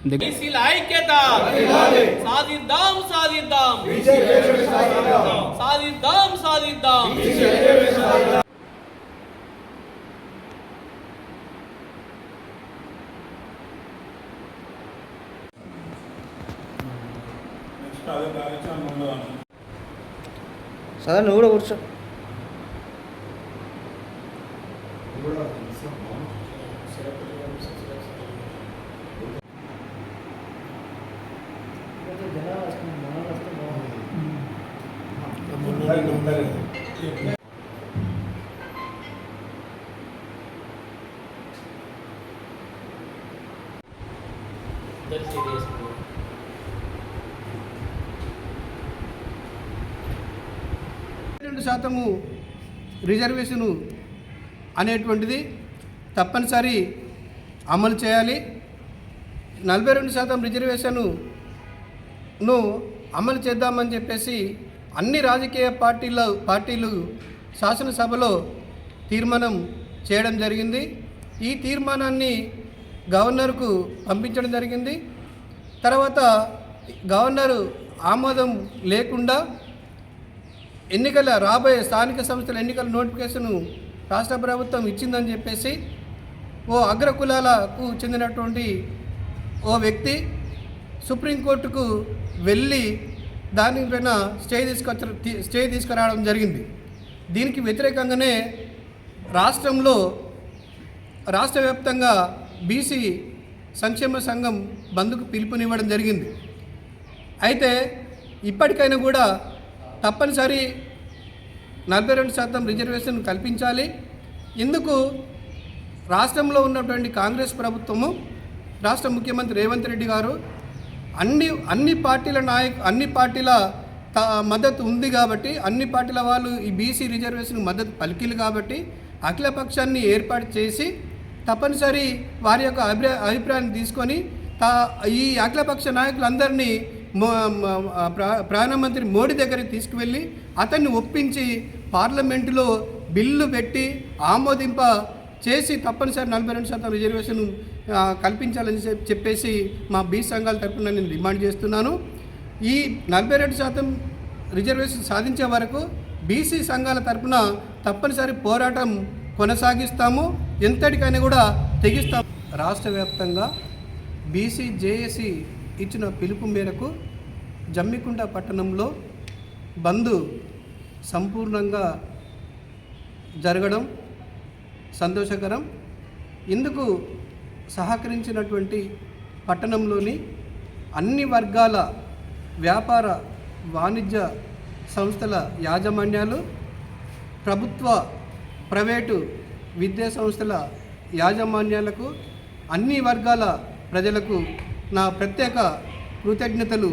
అంత బీసీల ఐక్యత సాధిద్దాం సాధిద్దాం సాధిద్దాం సాధిద్దాం సదా నువ్వు కూడా కూర్చో ఇద్దరు నమ్ముతారు రెండు శాతము రిజర్వేషను అనేటువంటిది తప్పనిసరి అమలు చేయాలి. నలభై రెండు శాతం రిజర్వేషన్ను అమలు చేద్దామని చెప్పేసి అన్ని రాజకీయ పార్టీల పార్టీలు శాసనసభలో తీర్మానం చేయడం జరిగింది. ఈ తీర్మానాన్ని గవర్నర్కు పంపించడం జరిగింది. తర్వాత గవర్నరు ఆమోదం లేకుండా ఎన్నికల రాబోయే స్థానిక సంస్థల ఎన్నికల నోటిఫికేషన్ రాష్ట్ర ప్రభుత్వం ఇచ్చిందని చెప్పేసి ఓ అగ్రకులాలకు చెందినటువంటి ఓ వ్యక్తి సుప్రీంకోర్టుకు వెళ్ళి దానిపైన స్టే తీసుకొచ్చ స్టే తీసుకురావడం జరిగింది. దీనికి వ్యతిరేకంగానే రాష్ట్రంలో రాష్ట్ర వ్యాప్తంగా బీసీ సంక్షేమ సంఘం బంద్కు పిలుపునివ్వడం జరిగింది. అయితే ఇప్పటికైనా కూడా తప్పనిసరి నలభై రెండు శాతం రిజర్వేషన్ కల్పించాలి. ఇందుకు రాష్ట్రంలో ఉన్నటువంటి కాంగ్రెస్ ప్రభుత్వము రాష్ట్ర ముఖ్యమంత్రి రేవంత్ రెడ్డి గారు అన్ని అన్ని పార్టీల నాయకు అన్ని పార్టీల త- మద్దతు ఉంది కాబట్టి అన్ని పార్టీల వాళ్ళు ఈ బీసీ రిజర్వేషన్ మద్దతు పలికిలు కాబట్టి అఖిల పక్షాన్ని ఏర్పాటు చేసి తప్పనిసరి వారి యొక్క అభిప్రాయ అభిప్రాయాన్ని తీసుకొని తా ఈ అఖిలపక్ష నాయకులందరినీ ప్రధానమంత్రి మోడీ దగ్గరికి తీసుకువెళ్ళి అతన్ని ఒప్పించి పార్లమెంటులో బిల్లు పెట్టి ఆమోదింప చేసి తప్పనిసరి నలభై రెండు శాతం రిజర్వేషన్ కల్పించాలని చెప్పేసి మా బీ సంఘాల తరఫున నేను డిమాండ్ చేస్తున్నాను. ఈ నలభై రెండు శాతం రిజర్వేషన్ సాధించే వరకు బీసీ సంఘాల తరఫున తప్పనిసరి పోరాటం కొనసాగిస్తాము. ఎంతటికైనా కూడా తెగిస్తాము రాష్ట్ర వ్యాప్తంగా బీసీ జేఏసీ ఇచ్చిన పిలుపు మేరకు జమ్మికుంట పట్టణంలో బంద్ సంపూర్ణంగా జరగడం సంతోషకరం. ఇందుకు సహకరించినటువంటి పట్టణంలోని అన్ని వర్గాల వ్యాపార వాణిజ్య సంస్థల యాజమాన్యాలు ప్రభుత్వ ప్రైవేటు విద్యా సంస్థల యాజమాన్యాలకు అన్ని వర్గాల ప్రజలకు నా ప్రత్యేక కృతజ్ఞతలు.